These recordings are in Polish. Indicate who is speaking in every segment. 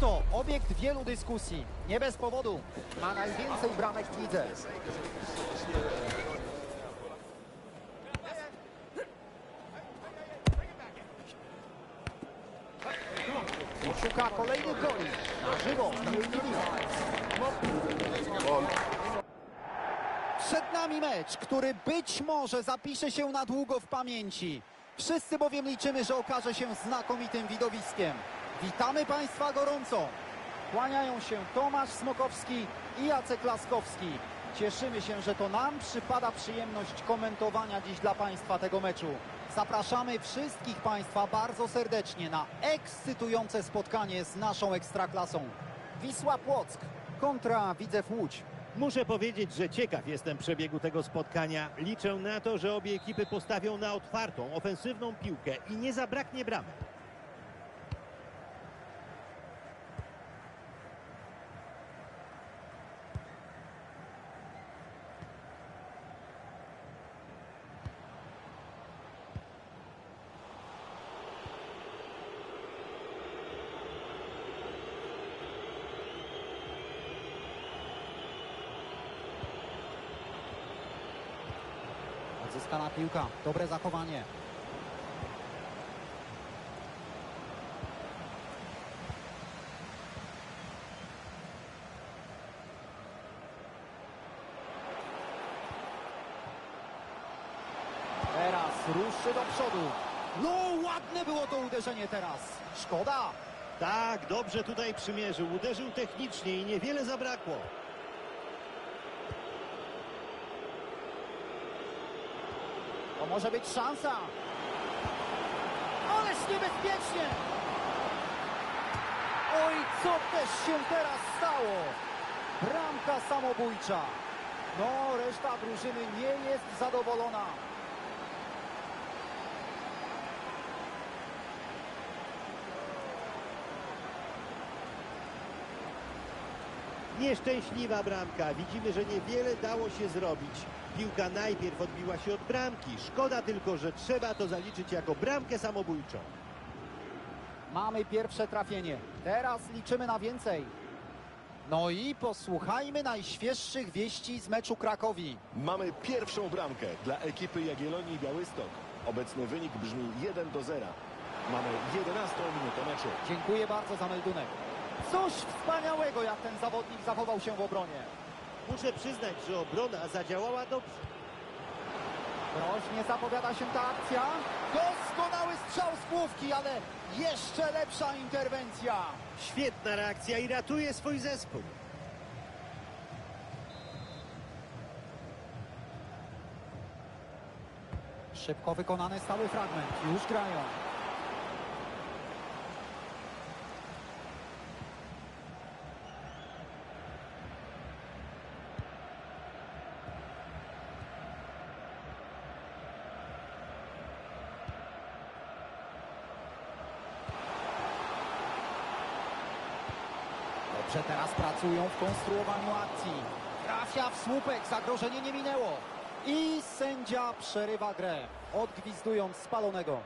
Speaker 1: to obiekt wielu dyskusji. Nie bez powodu. Ma najwięcej bramek w lidze. Szuka kolejnych goli. Na żywo. Przed nami mecz, który być może zapisze się na długo w pamięci. Wszyscy bowiem liczymy, że okaże się znakomitym widowiskiem. Witamy Państwa gorąco. Kłaniają się Tomasz Smokowski i Jacek Laskowski. Cieszymy się, że to nam przypada przyjemność komentowania dziś dla Państwa tego meczu. Zapraszamy wszystkich Państwa bardzo serdecznie na ekscytujące spotkanie z naszą Ekstraklasą. Wisła Płock kontra Widzew Łódź.
Speaker 2: Muszę powiedzieć, że ciekaw jestem przebiegu tego spotkania. Liczę na to, że obie ekipy postawią na otwartą, ofensywną piłkę i nie zabraknie bramek.
Speaker 1: Odzyskana piłka, dobre zachowanie. Teraz ruszy do przodu. No, ładne było to uderzenie teraz. Szkoda.
Speaker 2: Tak, dobrze tutaj przymierzył. Uderzył technicznie i niewiele zabrakło.
Speaker 1: Może być szansa. Ależ niebezpiecznie. Oj, co też się teraz stało? Bramka samobójcza. No, reszta drużyny nie jest zadowolona.
Speaker 2: Nieszczęśliwa bramka. Widzimy, że niewiele dało się zrobić. Piłka najpierw odbiła się od bramki. Szkoda tylko, że trzeba to zaliczyć jako bramkę samobójczą.
Speaker 1: Mamy pierwsze trafienie. Teraz liczymy na więcej. No i posłuchajmy najświeższych wieści z meczu Krakowi.
Speaker 3: Mamy pierwszą bramkę dla ekipy Jagiellonii Białystok. Obecny wynik brzmi 1 do 0. Mamy 11 minutę meczu.
Speaker 1: Dziękuję bardzo za meldunek. Coś wspaniałego, jak ten zawodnik zachował się w obronie.
Speaker 2: Muszę przyznać, że obrona zadziałała dobrze.
Speaker 1: Groźnie zapowiada się ta akcja. Doskonały strzał z główki, ale jeszcze lepsza interwencja.
Speaker 2: Świetna reakcja i ratuje swój zespół.
Speaker 1: Szybko wykonany stały fragment. Już grają. Dobrze teraz pracują w konstruowaniu akcji. Trafia w słupek, zagrożenie nie minęło. I sędzia przerywa grę, odgwizdując spalonego.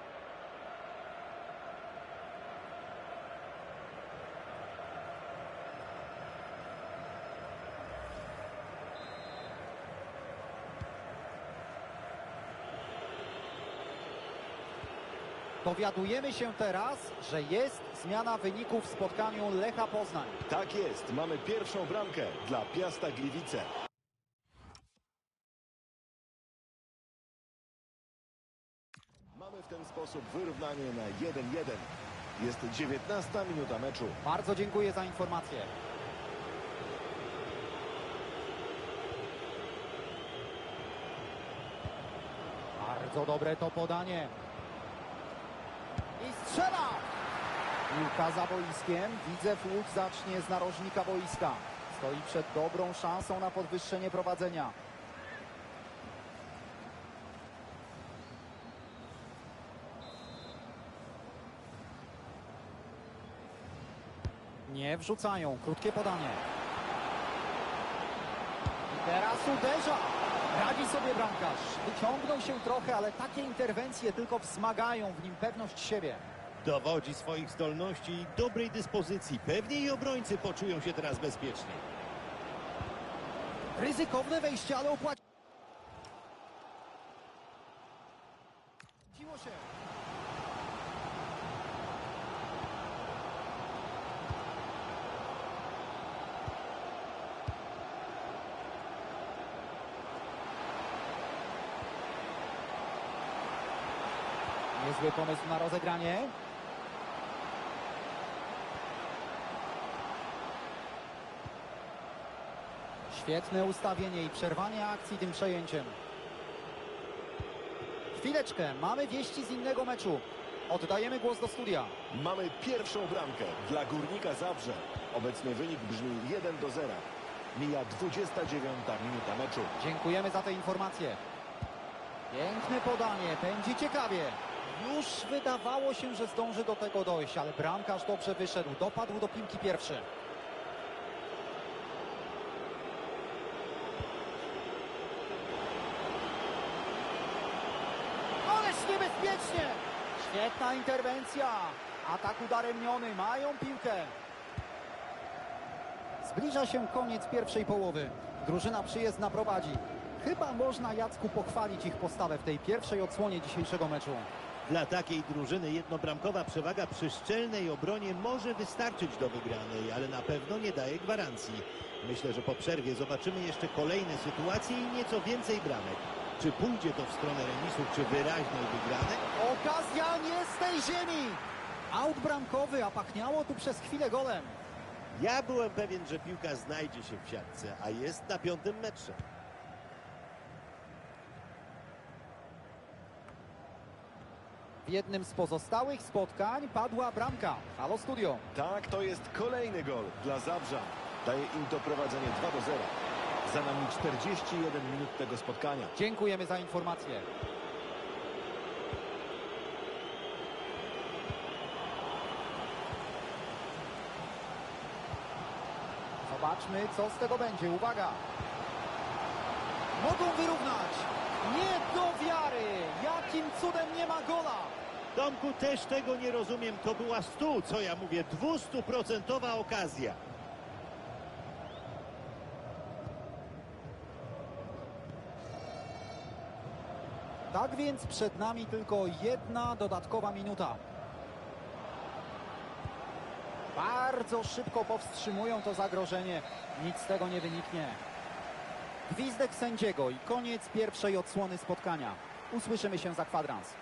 Speaker 1: Dowiadujemy się teraz, że jest zmiana wyniku w spotkaniu Lecha Poznań.
Speaker 3: Tak jest, mamy pierwszą bramkę dla Piasta Gliwice. Mamy w ten sposób wyrównanie na 1-1. Jest 19 minuta meczu.
Speaker 1: Bardzo dziękuję za informację. Bardzo dobre to podanie. I strzela! Piłka za boiskiem. Widzew Łódź zacznie z narożnika boiska. Stoi przed dobrą szansą na podwyższenie prowadzenia. Nie wrzucają. Krótkie podanie. I teraz uderza. Radzi sobie bramkarz. Wyciągnął się trochę, ale takie interwencje tylko wzmagają w nim pewność siebie.
Speaker 2: Dowodzi swoich zdolności i dobrej dyspozycji. Pewnie i obrońcy poczują się teraz bezpiecznie.
Speaker 1: Ryzykowne wejście, ale opłaciło się. Niezły pomysł na rozegranie. Świetne ustawienie i przerwanie akcji tym przejęciem. Chwileczkę, mamy wieści z innego meczu. Oddajemy głos do studia.
Speaker 3: Mamy pierwszą bramkę dla Górnika Zabrze. Obecny wynik brzmi 1 do 0. Mija 29 minuta meczu.
Speaker 1: Dziękujemy za te informacje. Piękne podanie, będzie ciekawie. Już wydawało się, że zdąży do tego dojść, ale bramkarz dobrze wyszedł, dopadł do piłki pierwszy. Ależ niebezpiecznie! Świetna interwencja. Atak udaremniony, mają piłkę. Zbliża się koniec pierwszej połowy. Drużyna przyjezdna prowadzi. Chyba można Jacku pochwalić ich postawę w tej pierwszej odsłonie dzisiejszego meczu.
Speaker 2: Dla takiej drużyny jednobramkowa przewaga przy szczelnej obronie może wystarczyć do wygranej, ale na pewno nie daje gwarancji. Myślę, że po przerwie zobaczymy jeszcze kolejne sytuacje i nieco więcej bramek. Czy pójdzie to w stronę remisu, czy wyraźnej wygranej?
Speaker 1: Okazja nie z tej ziemi! Aut bramkowy, a pachniało tu przez chwilę golem.
Speaker 2: Ja byłem pewien, że piłka znajdzie się w siatce, a jest na piątym metrze.
Speaker 1: W jednym z pozostałych spotkań padła bramka. Halo studio.
Speaker 3: Tak, to jest kolejny gol dla Zabrza. Daje im to prowadzenie 2 do 0. Za nami 41 minut tego spotkania.
Speaker 1: Dziękujemy za informację. Zobaczmy, co z tego będzie. Uwaga! Mogą wyrównać! Nie do wiary! Jakim cudem nie ma gola!
Speaker 2: Tomku, też tego nie rozumiem. To była stu, co ja mówię, dwustuprocentowa okazja.
Speaker 1: Tak więc przed nami tylko jedna dodatkowa minuta. Bardzo szybko powstrzymują to zagrożenie. Nic z tego nie wyniknie. Gwizdek sędziego i koniec pierwszej odsłony spotkania. Usłyszymy się za kwadrans.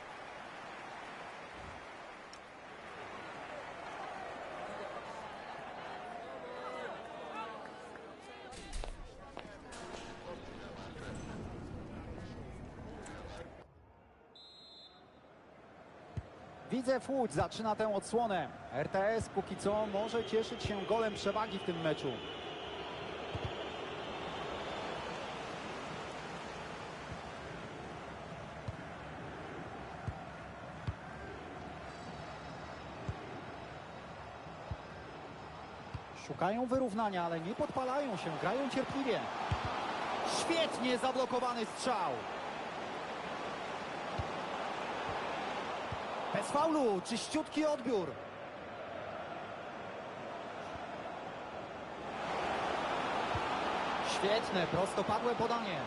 Speaker 1: Widzew Łódź zaczyna tę odsłonę. RTS póki co może cieszyć się golem przewagi w tym meczu. Szukają wyrównania, ale nie podpalają się, grają cierpliwie. Świetnie zablokowany strzał. Bez faulu, czyściutki odbiór. Świetne, prostopadłe podanie.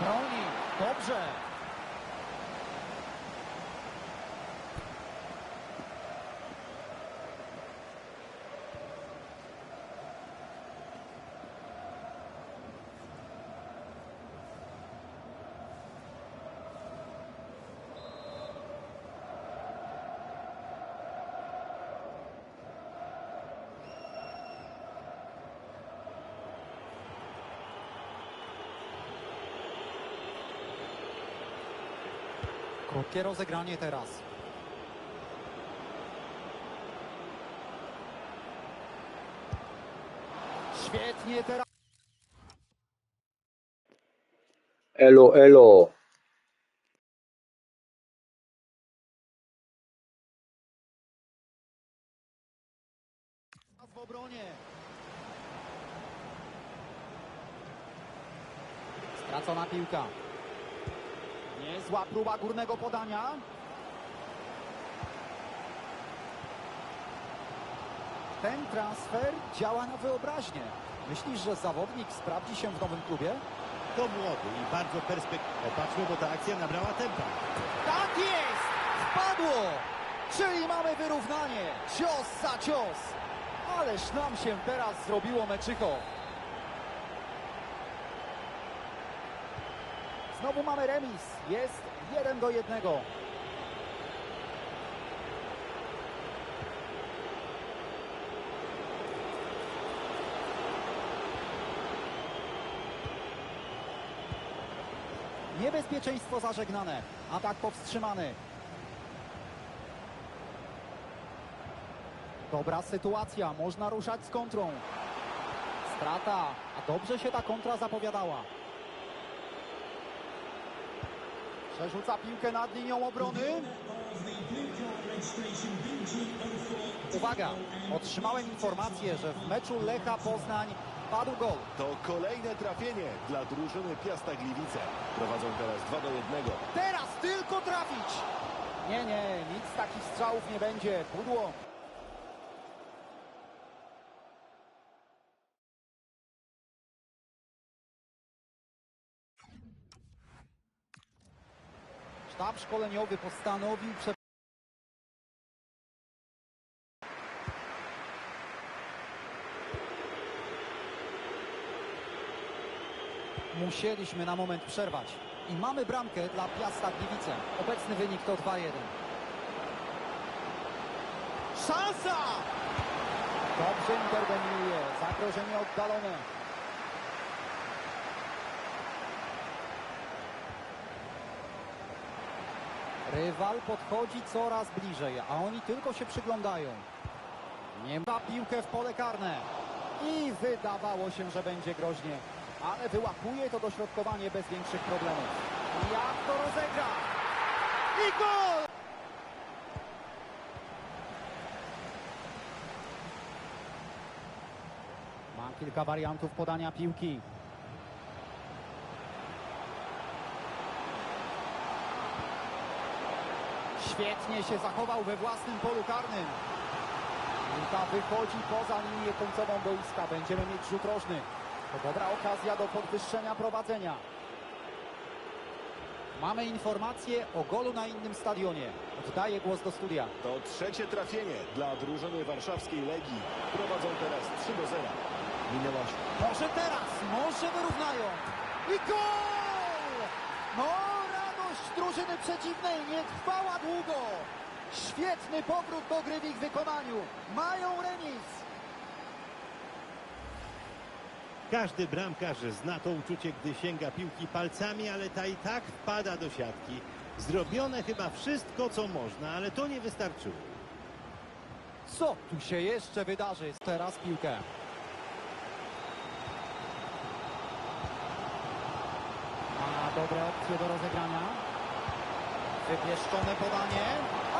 Speaker 1: Broni, dobrze. Krótkie rozegranie teraz. Świetnie teraz.
Speaker 4: Elo, elo.
Speaker 1: Próba górnego podania. Ten transfer działa na wyobraźnię. Myślisz, że zawodnik sprawdzi się w nowym klubie?
Speaker 2: To młody i bardzo perspektywny. Patrzmy, bo ta akcja nabrała tempa.
Speaker 1: Tak jest! Wpadło! Czyli mamy wyrównanie. Cios za cios. Ależ nam się teraz zrobiło meczycho. Znowu mamy remis. Jest jeden do jednego. Niebezpieczeństwo zażegnane. Atak powstrzymany. Dobra sytuacja, można ruszać z kontrą. Strata, a dobrze się ta kontra zapowiadała. Przerzuca piłkę nad linią obrony. Uwaga, otrzymałem informację, że w meczu Lecha Poznań padł gol.
Speaker 3: To kolejne trafienie dla drużyny Piasta Gliwice. Prowadzą teraz 2 do 1.
Speaker 1: Teraz tylko trafić! Nie, nie, nic takich strzałów nie będzie. Pudło. Sztab szkoleniowy postanowił. Musieliśmy na moment przerwać. I mamy bramkę dla Piasta Gliwice. Obecny wynik to 2-1. Szansa! Dobrze interweniuje. Zagrożenie oddalone. Rywal podchodzi coraz bliżej, a oni tylko się przyglądają. Nie ma piłkę w pole karne. I wydawało się, że będzie groźnie, ale wyłapuje to dośrodkowanie bez większych problemów. Jak to rozegra? I gol! Ma kilka wariantów podania piłki. Świetnie się zachował we własnym polu karnym. Piłka wychodzi poza linię końcową boiska. Będziemy mieć rzut rożny. To dobra okazja do podwyższenia prowadzenia. Mamy informację o golu na innym stadionie. Oddaję głos do studia.
Speaker 3: To trzecie trafienie dla drużyny warszawskiej Legii. Prowadzą teraz 3 do 0. Minęła
Speaker 1: Może teraz, może wyrównają. I gol! No, drużyny przeciwnej nie trwała długo. Świetny powrót do gry w ich wykonaniu. Mają remis.
Speaker 2: Każdy bramkarz zna to uczucie, gdy sięga piłki palcami, ale ta i tak wpada do siatki. Zrobione chyba wszystko, co można, ale to nie wystarczyło.
Speaker 1: Co tu się jeszcze wydarzy? Teraz piłkę. Ma dobre opcje do rozegrania. Wypieszczone podanie.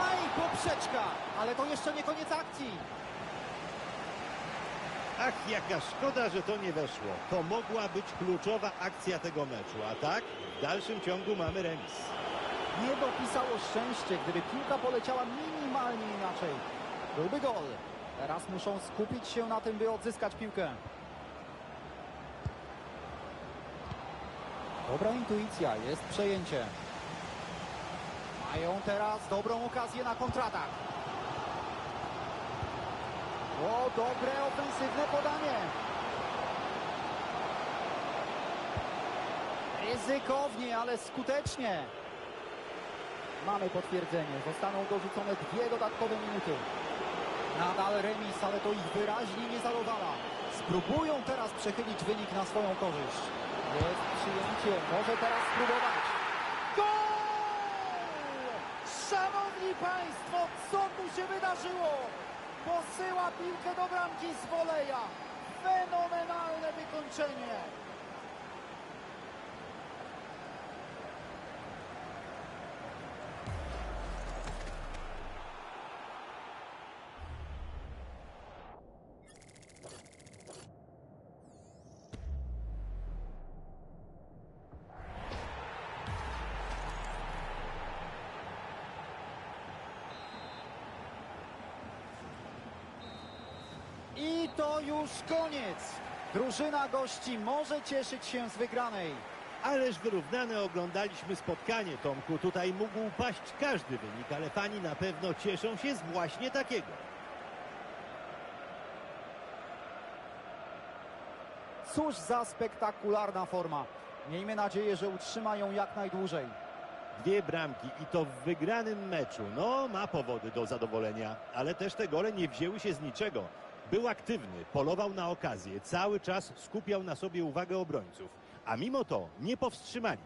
Speaker 1: Aj, poprzeczka! Ale to jeszcze nie koniec akcji.
Speaker 2: Ach, jaka szkoda, że to nie weszło. To mogła być kluczowa akcja tego meczu, a tak w dalszym ciągu mamy remis.
Speaker 1: Nie dopisało szczęście, gdyby piłka poleciała minimalnie inaczej. Byłby gol. Teraz muszą skupić się na tym, by odzyskać piłkę. Dobra intuicja, jest przejęcie. Mają teraz dobrą okazję na kontratak. O, dobre ofensywne podanie. Ryzykownie, ale skutecznie. Mamy potwierdzenie. Zostaną dorzucone dwie dodatkowe minuty. Nadal remis, ale to ich wyraźnie nie zadowala. Spróbują teraz przechylić wynik na swoją korzyść. Jest przyjęcie, może teraz spróbować. Szanowni Państwo, co tu się wydarzyło? Posyła piłkę do bramki z woleja. Fenomenalne wykończenie. To już koniec. Drużyna gości może cieszyć się z wygranej.
Speaker 2: Ależ wyrównane oglądaliśmy spotkanie, Tomku. Tutaj mógł paść każdy wynik, ale fani na pewno cieszą się z właśnie takiego.
Speaker 1: Cóż za spektakularna forma. Miejmy nadzieję, że utrzyma ją jak najdłużej.
Speaker 2: Dwie bramki i to w wygranym meczu. No, ma powody do zadowolenia, ale też te gole nie wzięły się z niczego. Był aktywny, polował na okazję, cały czas skupiał na sobie uwagę obrońców, a mimo to nie powstrzymali